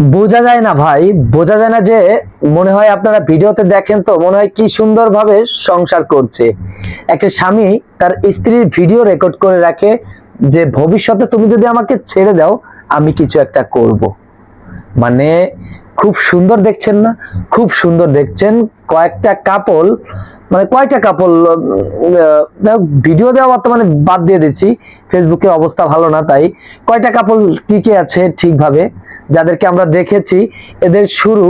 বোঝা যায় না ভাই, বোঝা যায় না যে মনে হয় আপনারা ভিডিওতে দেখেন তো, মনে হয় কি সুন্দরভাবে সংসার করছে। একটা স্বামী তার স্ত্রীর ভিডিও রেকর্ড করে রাখে যে, ভবিষ্যতে তুমি যদি আমাকে ছেড়ে দাও, আমি কিছু একটা করব। মানে খুব সুন্দর দেখছেন না? খুব সুন্দর দেখছেন কয়েকটা কাপল মানে কয়টা কাপল ভিডিও দেওয়া বর্তমানে বাদ দিয়ে দিচ্ছি। ফেসবুকে অবস্থা ভালো না, তাই। কয়টা কাপল টিকে আছে ঠিকভাবে, যাদেরকে আমরা দেখেছি, এদের শুরু,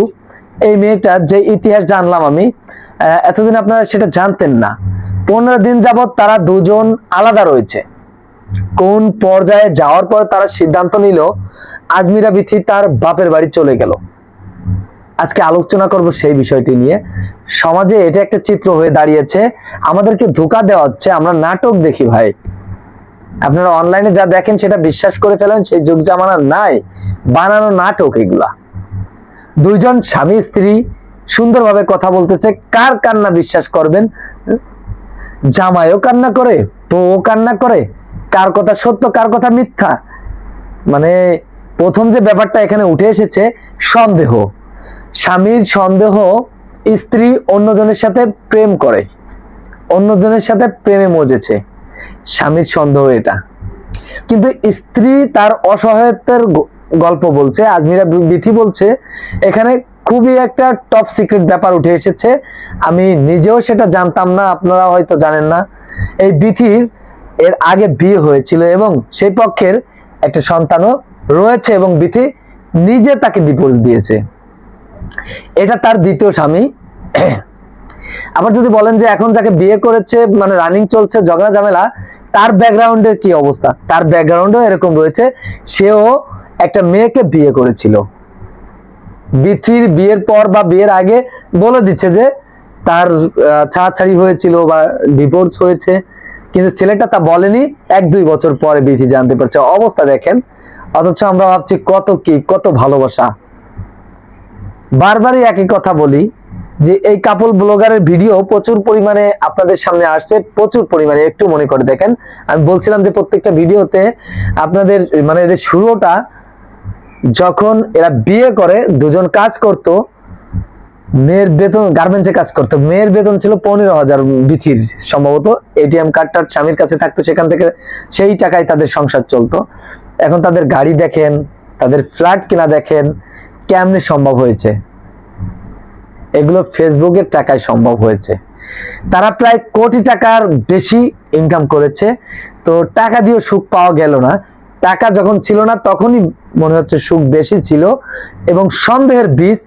এই মেয়েটার যে ইতিহাস জানলাম আমি এতদিন আপনারা সেটা জানতেন না। পনেরো দিন যাবত তারা দুজন আলাদা রয়েছে। কোন পর্যায়ে যাওয়ার পর তারা সিদ্ধান্ত নিল, আজমিরা বিথি তার বাপের বাড়ি চলে গেল। আজকে আলোচনা করব সেই বিষয়টি নিয়ে। সমাজে এটা একটা চিত্র হয়ে দাঁড়িয়েছে। আমাদেরকে ধোকা দেওয়া হচ্ছে, আমরা নাটক দেখি ভাই। আপনারা অনলাইনে যা দেখেন সেটা বিশ্বাস করে ফেলেন, সেই যুগ জামানা নাই। বানানো নাটক এগুলা। দুইজন স্বামী, স্ত্রী সুন্দরভাবে কথা বলতেছে, কার কান্না বিশ্বাস করবেন? জামাইও কান্না করে, বউও কান্না করে। কার কথা সত্য, কার কথা মিথ্যা? মানে প্রথম যে ব্যাপারটা এখানে উঠে এসেছে, সন্দেহ। স্বামীর সন্দেহ স্ত্রী অন্যজনের সাথে প্রেম করে, অন্যজনের সাথে প্রেমে মজেছে। স্বামীর সন্দেহ এটা। কিন্তু স্ত্রী তার অসহায়ত্বের গল্প বলছে, আজমিরা বিথি বলছে, এখানে খুবই একটা টপ সিক্রেট ব্যাপার উঠে এসেছে। আমি নিজেও সেটা জানতাম না, আপনারা হয়তো জানেন না। এই বিথির এর আগে বিয়ে হয়েছিল এবং সেই পক্ষের একটা সন্তানও রয়েছে এবং বিথি নিজে তাকে ডিভোর্স দিয়েছে। এটা তার দ্বিতীয় স্বামী। আবার যদি বলেন যে এখন যাকে বিয়ে করেছে মানে রানিং চলছে, ঝগড়া ঝামেলা, তার ব্যাকগ্রাউন্ডের কি অবস্থা? তার ব্যাকগ্রাউন্ডও এরকম রয়েছে, সেও একটা মেয়েকে বিয়ে করেছিল। বিথির বিয়ের পর বা বিয়ের আগে বলে দিচ্ছে যে, তার ছাড়াছাড়ি হয়েছিল বা ডিভোর্স হয়েছে, কিন্তু ছেলেটা তা বলেনি। এক, দুই বছর পরে বিথি জানতে পারছে। অবস্থা দেখেন, অথচ আমরা ভাবছি কত কি, কত ভালোবাসা। বারবারই একই কথা বলি যে এই কাপল ব্লগারের ভিডিও প্রচুর পরিমাণে আপনাদের সামনে আসছে, প্রচুর পরিমাণে, একটু মনে করে দেখেন। আমি বলছিলাম যে প্রত্যেকটা ভিডিওতে আপনাদের মানে এদের শুরুটা যখন এরা বিয়ে করে, দুজন কাজ করত, মেয়ের বেতন গার্মেন্টসে কাজ করতো, মেয়ের বেতন ছিল পনেরো হাজার বিথির সম্ভবত এটিএম কার্ডটার স্বামীর কাছে থাকতো, সেখান থেকে সেই টাকায় তাদের সংসার চলতো। এখন তাদের গাড়ি দেখেন, তাদের ফ্ল্যাট কিনা দেখেন কেমনে সম্ভব হয়েছে? এগুলো ফেসবুকের টাকায় সম্ভব হয়েছে। তারা প্রায় কোটি টাকার বেশি ইনকাম করেছে। তো টাকা দিয়ে সুখ পাওয়া গেল না। টাকা যখন ছিল না, তখনই মনে হচ্ছে সুখ বেশি ছিল। এবং সন্দেহের বীজ,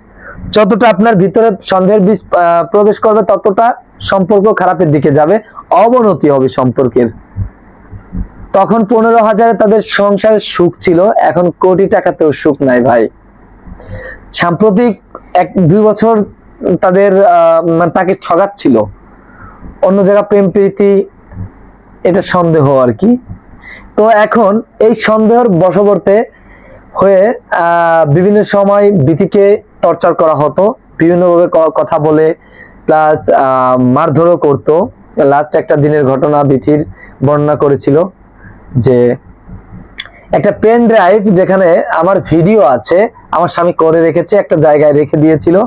যতটা আপনার ভিতরে সন্দেহের বীজ প্রবেশ করবে, ততটা সম্পর্ক খারাপের দিকে যাবে। অবনতি হবে সম্পর্কের। তখন পনেরো হাজারে তাদের সংসারের সুখ ছিল। এখন কোটি টাকাতেও সুখ নাই ভাই। সাম্প্রতিক এক, দুই বছর তাদের মানে তাকে ঠগাচ্ছিল। অন্য জায়গা প্রেম প্রীতি, এটা সন্দেহ আর কি। তো এখন এই সন্দেহর বশবর্তে হয়ে বিভিন্ন সময় বিতিকে টর্চার করা হতো, বিভিন্নভাবে কথা বলে, প্লাস মারধরও করতো। লাস্ট একটা দিনের ঘটনা বিথির বর্ণনা করেছিল যে, একটা পেন ড্রাইভ যেখানে আমার ভিডিও আছে আমার স্বামী করে রেখেছে, একটা জায়গায় রেখে দিয়েছিল।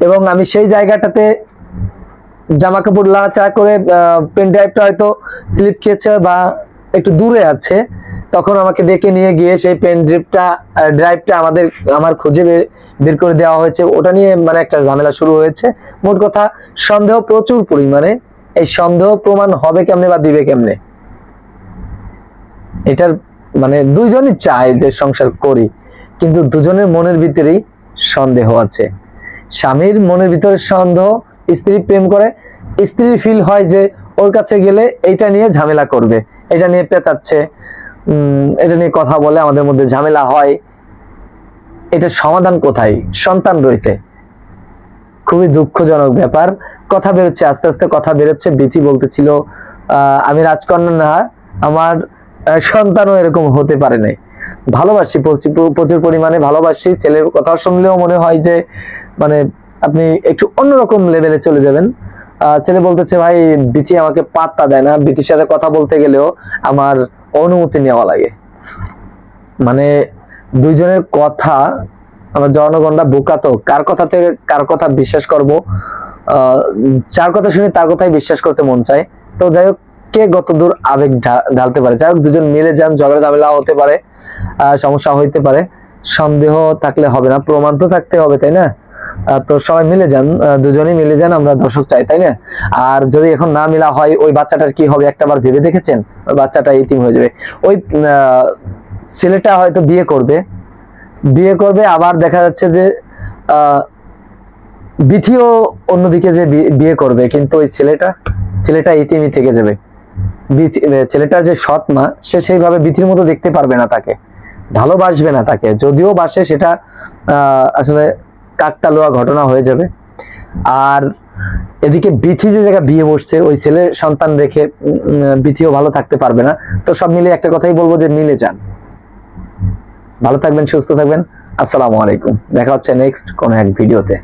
এবং আমি সেই জায়গাটাতে জামা কাপড় লাড়াচাড়া করে পেন ড্রাইভটা হয়তো স্লিপ খেয়েছে বা একটু দূরে আছে, তখন আমাকে ডেকে নিয়ে গিয়ে সেই পেন ড্রাইভটা ড্রাইভটা আমাদের, আমার খুঁজে বের- করে দেওয়া হয়েছে। ওটা নিয়ে মানে একটা ঝামেলা শুরু হয়েছে। মোট কথা, সন্দেহ প্রচুর পরিমাণে। এই সন্দেহ প্রমাণ হবে কেমনে বা দিবে কেমনে? এটার মানে দুইজনই চায় যে সংসার করি। কিন্তু দুজনের মনের ভিতরেই সন্দেহ আছে। স্বামীর মনের ভিতরে সন্দেহ, স্ত্রী প্রেম করে স্ত্রী ফিল হয় যে ওর কাছে গেলে এইটা নিয়ে ঝামেলা করবে, এটা নিয়ে পেঁচাচ্ছে এটা নিয়ে কথা বলে আমাদের মধ্যে ঝামেলা হয়। এটা সমাধান কোথায়? সন্তান রয়েছে। খুবই দুঃখজনক ব্যাপার। কথা বেরোচ্ছে, আস্তে আস্তে কথা বেরোচ্ছে। বিথি বলতেছিল আমি রাজকন্যা না, আমার সন্তানও এরকম হতে পারে নাই। ভালোবাসি প্রচুর পরিমাণে ভালোবাসি। ছেলের কথা শুনলেও মনে হয় যে মানে আপনি একটু অন্যরকম লেভেলে চলে যাবেন। ছেলে বলতেছে ভাই বিথি আমাকে পাত্তা দেয় না। বিথির সাথে কথা বলতে গেলেও আমার অনুমতি নেওয়া লাগে। মানে দুইজনের কথা আমার জনগণরা বোকা তো কার কথা থেকে কার কথা বিশ্বাস করব? আহ, যার কথা শুনি তার কথাই বিশ্বাস করতে মন চায়। তো যাই হোক কে কত দূর আবেগ ঢালতে পারে? যাই হোক দুজন মিলে যান ঝগড়া ঝামেলা হতে পারে সমস্যা হইতে পারে সন্দেহ থাকলে হবে না প্রমাণ তো থাকতে হবে তাই না? তো সবাই মিলে যান দুজনেই মিলে যান আমরা দর্শক চাই তাই না? আর যদি এখন না মিলা হয় ওই বাচ্চাটার কি হবে একটাবার ভেবে দেখেছেন? ওই বাচ্চাটা ইতিম হয়ে যাবে। ওই ছেলেটা হয়তো বিয়ে করবে। বিয়ে করবে আবার দেখা যাচ্ছে যে আহ, বিথিও অন্যদিকে যে বিয়ে করবে কিন্তু ওই ছেলেটা ছেলেটা ইতিমই থেকে যাবে। বিথি- আহ, ছেলেটা যে সৎ মা সে সেইভাবে বিথির মতো দেখতে পারবে না তাকে ভালোবাসবে না তাকে। যদিও বাসে সেটা আসলে কাকতালুয়া ঘটনা হয়ে যাবে। আর এদিকে বিথি যে জায়গায় বিয়ে বসছে ওই ছেলে সন্তান রেখে বিথিও ভালো থাকতে পারবে না। তো সব মিলে একটা কথাই বলব যে মিলে যান। ভালো থাকবেন সুস্থ থাকবেন। আসসালামু আলাইকুম। দেখা হচ্ছে নেক্সট কোন এক ভিডিওতে